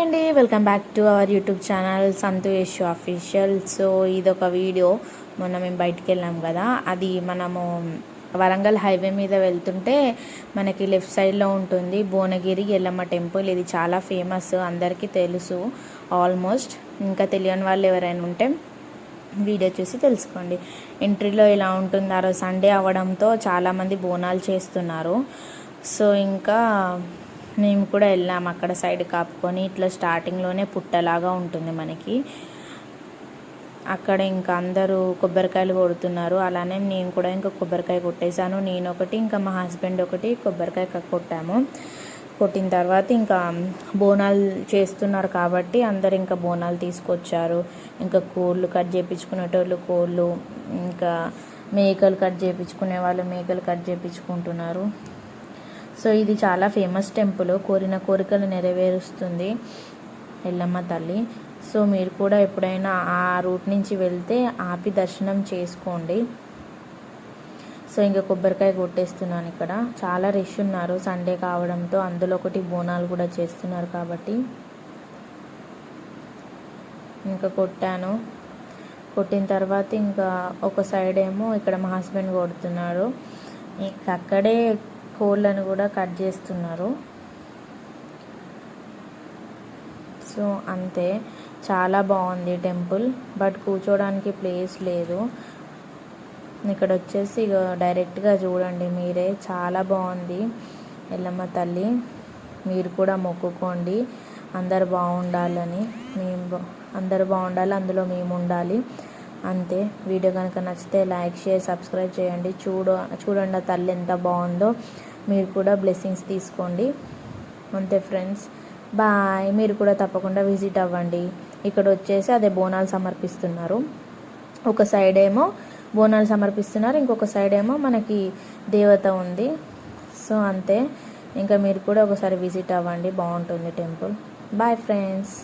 అండి welcome back to our YouTube channel Santhu Yashu official so ఇదొక video. మొన్న మేము బయటికి వెళ్ళాం కదా. అది మనము వరంగల్ హైవే మీద వెళ్తుంటే మనకి లెఫ్ట్ సైడ్లో ఉంటుంది భువనగిరి ఎల్లమ్మ టెంపుల్. ఇది చాలా ఫేమస్ అందరికీ తెలుసు ఆల్మోస్ట్. ఇంకా తెలియని వాళ్ళు ఎవరైనా ఉంటే వీడియో చూసి తెలుసుకోండి. ఎంట్రీలో ఇలా ఉంటుంది ఆ రోజు సండే అవ్వడంతో చాలామంది బోనాలు చేస్తున్నారు. సో ఇంకా మేము కూడా వెళ్ళాము అక్కడ సైడ్ కాపుకొని. ఇట్లా స్టార్టింగ్లోనే పుట్టలాగా ఉంటుంది మనకి. అక్కడ ఇంకా అందరూ కొబ్బరికాయలు కొడుతున్నారు. అలానే నేను కూడా ఇంకా కొబ్బరికాయ కొట్టేశాను. నేను ఒకటి ఇంకా మా హస్బెండ్ ఒకటి కొబ్బరికాయ కొట్టాము. కొట్టిన తర్వాత ఇంకా బోనాలు చేస్తున్నారు కాబట్టి అందరు ఇంకా బోనాలు తీసుకొచ్చారు. ఇంకా కోళ్ళు కట్ చేయించుకునేటోళ్ళు కోళ్ళు ఇంకా మేకలు కట్ చేయించుకునే వాళ్ళు మేకలు కట్ చేయించుకుంటున్నారు సో ఇది చాలా ఫేమస్ టెంపుల్ కోరిన కోరికలు నెరవేరుస్తుంది ఎల్లమ్మ తల్లి. సో మీరు కూడా ఎప్పుడైనా ఆ రూట్ నుంచి వెళ్తే ఆపి దర్శనం చేసుకోండి. సో ఇంకా కొబ్బరికాయ కొట్టేస్తున్నాను ఇక్కడ. చాలా రష్ ఉన్నారు. సండే కావడంతో అందులో ఒకటి బోనాలు కూడా చేస్తున్నారు కాబట్టి. ఇంకా కొట్టాను. కొట్టిన తర్వాత ఇంకా ఒక సైడ్ ఏమో ఇక్కడ మా హస్బెండ్ కొడుతున్నారు ఇంకా అక్కడే కోళ్ళను కూడా కట్ చేస్తున్నారు. సో అంతే. చాలా బాగుంది టెంపుల్. బట్ కూర్చోడానికి ప్లేస్ లేదు. ఇక్కడ వచ్చేసి ఇక డైరెక్ట్గా చూడండి మీరే. చాలా బాగుంది. ఎల్లమ్మ తల్లి మీరు కూడా మొక్కుకోండి. అందరు బాగుండాలని మేము అందరు బాగుండాలి అందులో మేము ఉండాలి. అంతే. వీడియో కనుక నచ్చితే లైక్ షేర్ సబ్స్క్రైబ్ చేయండి. చూడ చూడండి ఆ తల్లి ఎంత బాగుందో. మీరు కూడా బ్లెస్సింగ్స్ తీసుకోండి. అంతే ఫ్రెండ్స్ బాయ్ మీరు కూడా తప్పకుండా విజిట్ అవ్వండి. ఇక్కడ వచ్చేసి అదే బోనాలు సమర్పిస్తున్నారు. ఒక సైడ్ ఏమో బోనాలు సమర్పిస్తున్నారు. ఇంకొక సైడ్ ఏమో మనకి దేవత ఉంది. సో అంతే. ఇంకా మీరు కూడా ఒకసారి విజిట్ అవ్వండి. బాగుంటుంది టెంపుల్ బాయ్ ఫ్రెండ్స్